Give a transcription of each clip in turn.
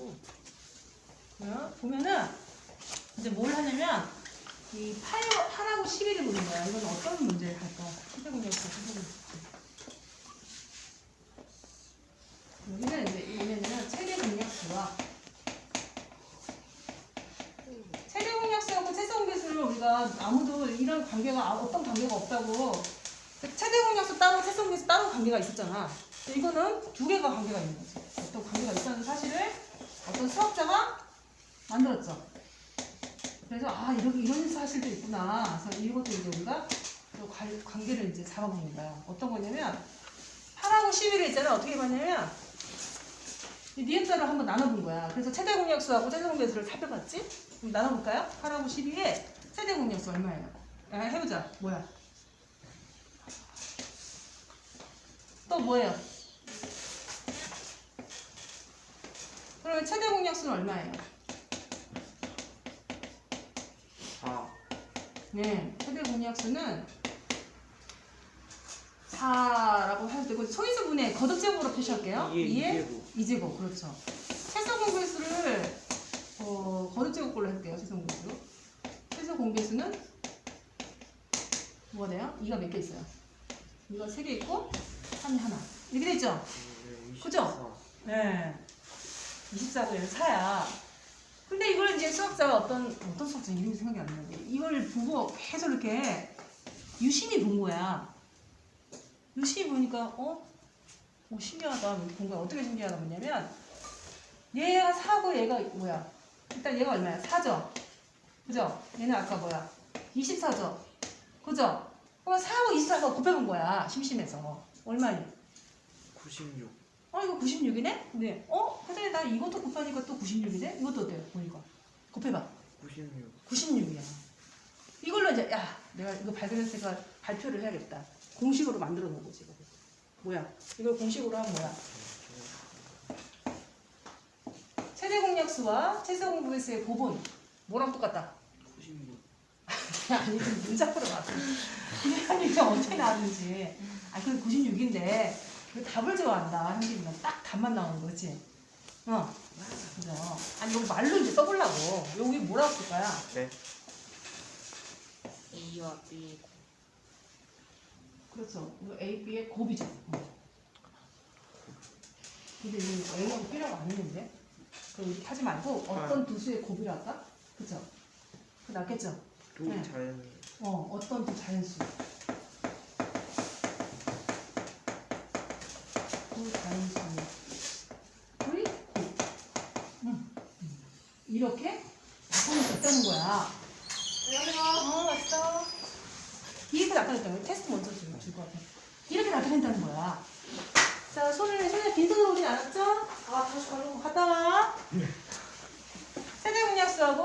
하고 뭐야? 보면은 이제 뭘 하냐면 이 8, 8하고 11을 보는 거야. 이건 어떤 문제를? 세대공략수 세대공략수. 여기는 이제 얘네는 최대 공략수와 최대 공략수하고 최소 공략수를 우리가 아무도 이런 관계가 아- 어떤 관계가 없다고 최대 공략수 따로 최소 공략수 따로 관계가 있었잖아. 이거는 두 개가 관계가 있는 거지. 어떤 관계가 있다는 사실을 어떤 수학자가 만들었죠. 그래서 아 이런 이런 사실도 있구나. 그래서 이것도 이제 우리가 관계를 이제 잡아보는 거야. 어떤 거냐면 8하고 11을 있잖아. 어떻게 봤냐면 이 니은자를 한번 나눠본 거야. 그래서 최대 공약수하고 최대 공약수를 살펴봤지? 그럼 나눠볼까요? 8하고 12에 최대 공약수 얼마예요? 야, 해보자. 뭐야? 또 뭐예요? 그러면 최대 공약수는 얼마예요? 4 네, 최대 공약수는 4라고 해도 되고 소인수분해 거듭제곱으로 표시할게요. 이에 2에 이제곱. 2제곱 그렇죠. 최소 공배수를 어, 거듭제곱꼴로 할게요. 최소 공배수. 최소 공배수는 뭐가 돼요? 2가 몇 개 있어요? 2가 3개 있고 3이 하나. 이렇게 돼 있죠? 네, 그죠? 네. 24도 4야. 근데 이걸 이제 수학자가 어떤, 어떤 수학자 이름이 생각이 안 나는데, 이걸 보고 계속 이렇게 유심히 본 거야. 유심히 보니까, 어? 어, 신기하다. 이렇게 본 거야. 어떻게 신기하다 뭐냐면, 얘가 4고 얘가 뭐야? 일단 얘가 얼마야? 4죠? 그죠? 얘는 아까 뭐야? 24죠? 그죠? 그럼 4하고 24가 곱해본 거야. 심심해서. 얼마니? 96 어 이거 96이네? 근데 어? 근데 나 이것도 곱하니까 또 96이네? 이것도 어때요? 보니까? 곱해봐. 96 96이야. 이걸로 이제 야 내가 이거 발견했으니까 발표를 해야겠다. 공식으로 만들어 놓은 거지 이거. 뭐야? 이걸 공식으로 하면 뭐야. 최대 공약수와 최소 공부수의 곱은 뭐랑 똑같다? 96 아니 그 문자표로 나왔어 그냥 이게 어떻게 나왔는지. 아 그게 96인데 그 답을 좋아한다 현빈이가 딱 답만 나오는 거지. 어. 그죠. 아니 이거 말로 이제 써보려고. 여기 뭐라고 쓸 거야? 네. A와 B 그렇죠. 이거 A, B의 곱이죠. 어. 근데 이거 B라고 안 했는데? 그럼 이렇게 하지 말고 어떤 두 수의 곱이랄까? 그죠. 그 낫겠죠? 도 네. 자연 어, 어떤 두 자연수. 두 자연수. 우리 곱. 응. 이렇게 바꾸면 됐다는 거야. 어, 왔어. 이렇게 거야. 테스트 먼저 줄, 줄것 같아. 이렇게 나타낸다는 거야. 자, 손을, 손에 빈손으로 오진 않았죠? 아, 다시 가려고 갔다 와.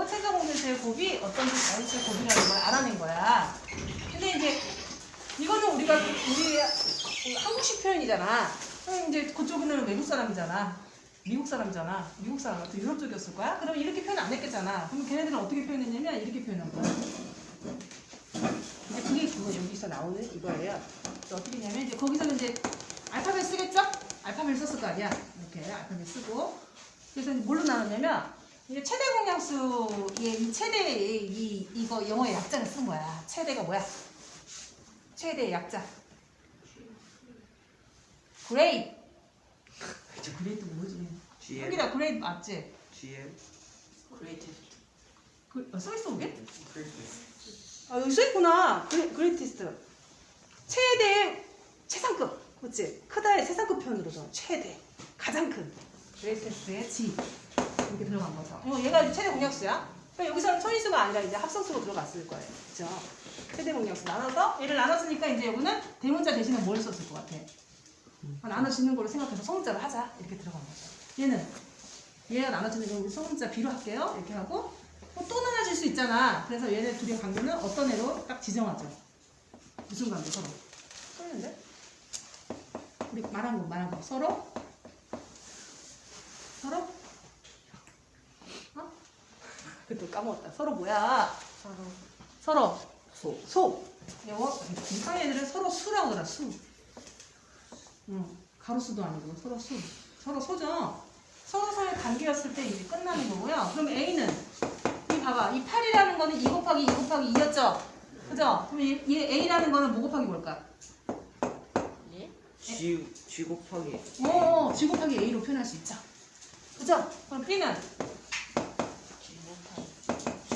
최저 공개수의 곱이 어떤 그 자연수의 곱이라는 걸 알아낸 거야. 근데 이제 이거는 우리가 우리 한국식 표현이잖아. 그럼 이제 그쪽은 외국 사람이잖아. 미국 사람이잖아. 미국 사람 같은 유럽 쪽이었을 거야. 그럼 이렇게 표현 안 했겠잖아. 그럼 걔네들은 어떻게 표현했냐면 이렇게 표현한 거야. 이제 그게 그거 여기서 나오는 이거예요. 어떻게 했냐면 이제 거기서는 이제 알파벳 쓰겠죠? 알파벳 썼을 거 아니야. 이렇게 알파벳 쓰고. 그래서 이제 뭘로 나눴냐면 이제 최대 공약수의 이 최대의 이 이거 영어의 약자를 쓴 거야. 최대가 뭐야? 최대의 약자. 그레이트. 그치 그레이트 뭐지? GM 여기다 그레이트 맞지? GM Greatest 그, 어, 써있어 그게? 그래서 아 여기 써있구나. 그레, 그레이티스트. 최대 최상급. 그치? 크다의 최상급 표현으로서 최대. 가장 큰. 그레이티스트의 G. 이렇게 들어간 거죠. 어, 얘가 최대 공약수야. 그러니까 여기서는 초인수가 아니라 이제 합성수로 들어갔을 거예요. 그죠? 최대 공약수 나눠서 얘를 나눴으니까 이제 여기는 대문자 대신에 뭘 썼을 것 같아? 아, 나눠지는 걸로 생각해서 소문자로 하자. 이렇게 들어간 거죠. 얘는 얘가 나눠지는 걸 우리 소문자 B로 할게요. 이렇게 하고 어, 또 나눠질 수 있잖아. 그래서 얘네 둘의 관계는 어떤 애로 딱 지정하죠. 무슨 관계 서로? 써있는데? 우리 말한 거 말한 거 서로? 서로? 어? 그또 까먹었다. 서로 뭐야? 서로 서로 소 소. 영어 이상 애들은 서로 수라고 하더라 수. 응. 가로수도 아니고 서로 수. 서로 소죠. 서로 사이의 관계였을 때 이제 끝나는 거고요. 그럼 A는 이 봐봐. 이 8이라는 거는 2 곱하기 2 곱하기 2였죠? 그죠? 그럼 얘, 얘 A라는 거는 뭐 곱하기 뭘까? 예? G, G 곱하기 어, 어, G 곱하기 A로 표현할 수 있죠. 그죠? 그럼 B는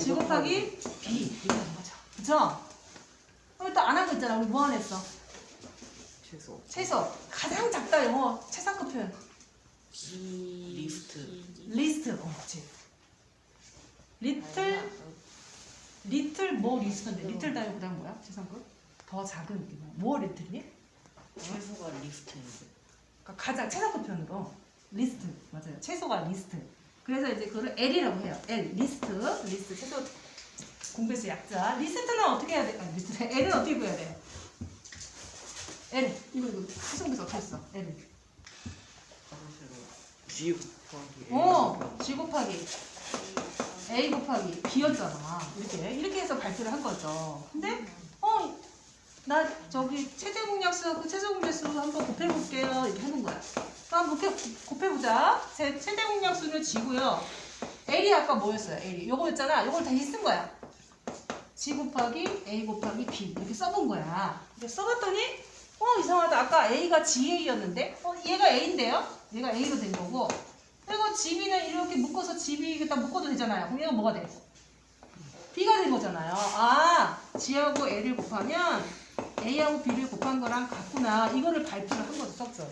G 곱하기 B 되는 거죠. 그죠? 그럼 또 안 한 거 있잖아. 우리 뭐 안 했어? 최소 최소. 가장 작다 영어 최상급 표현. 지 리스트. 리스트. 어, 그렇지. 리틀 리틀 뭐 리스트인데 리틀 다요 그다음 뭐야? 최상급? 더 작은 게 뭐야? 뭐 리틀이? 최소가 리스트인데 그러니까 가장 최상급 표현으로 리스트 맞아요. 최소가 리스트. 그래서 이제 그걸 L이라고 해요. L 리스트 리스트 최소 공배수 약자. 리스트는 어떻게 해야 돼? 아, 리스트 L은 어떻게 구해야 돼? L 이거 이거 최소 공배수 어떻게 써? L. G 곱하기 A 어, 곱하기 G 곱하기 A 곱하기 B였잖아. 이렇게 이렇게 해서 발표를 한 거죠. 근데 어, 나 저기 최대 공약수 그 최소 공배수 한번 곱해볼게요. 이렇게 해본 거야. 그럼 곱해 곱해보자. 제 최대 공약수는 G고요. L이 아까 뭐였어요? L이 요거였잖아. 요걸 다시 쓴 거야. G 곱하기 A 곱하기 B 이렇게 써본 거야. 이렇게 써봤더니 어 이상하다. 아까 A가 GA였는데 어 얘가 A인데요? 얘가 A로 된 거고 그리고 GB는 이렇게 묶어서 GB 이렇게 딱 묶어도 되잖아요. 그럼 얘가 뭐가 돼? B가 된 거잖아요. 아, G하고 L을 곱하면 A하고 B를 곱한 거랑 같구나. 이거를 발표를 한 거죠, 썼죠.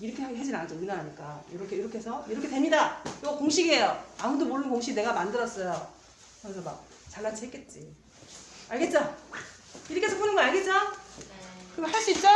이렇게 하진 않죠, 우리나라니까. 이렇게, 이렇게 해서, 이렇게 됩니다. 이거 공식이에요. 아무도 모르는 공식 내가 만들었어요. 그래서 막 잘난 체 했겠지. 알겠죠? 이렇게 해서 푸는 거 알겠죠? 네 그럼 할 수 있죠?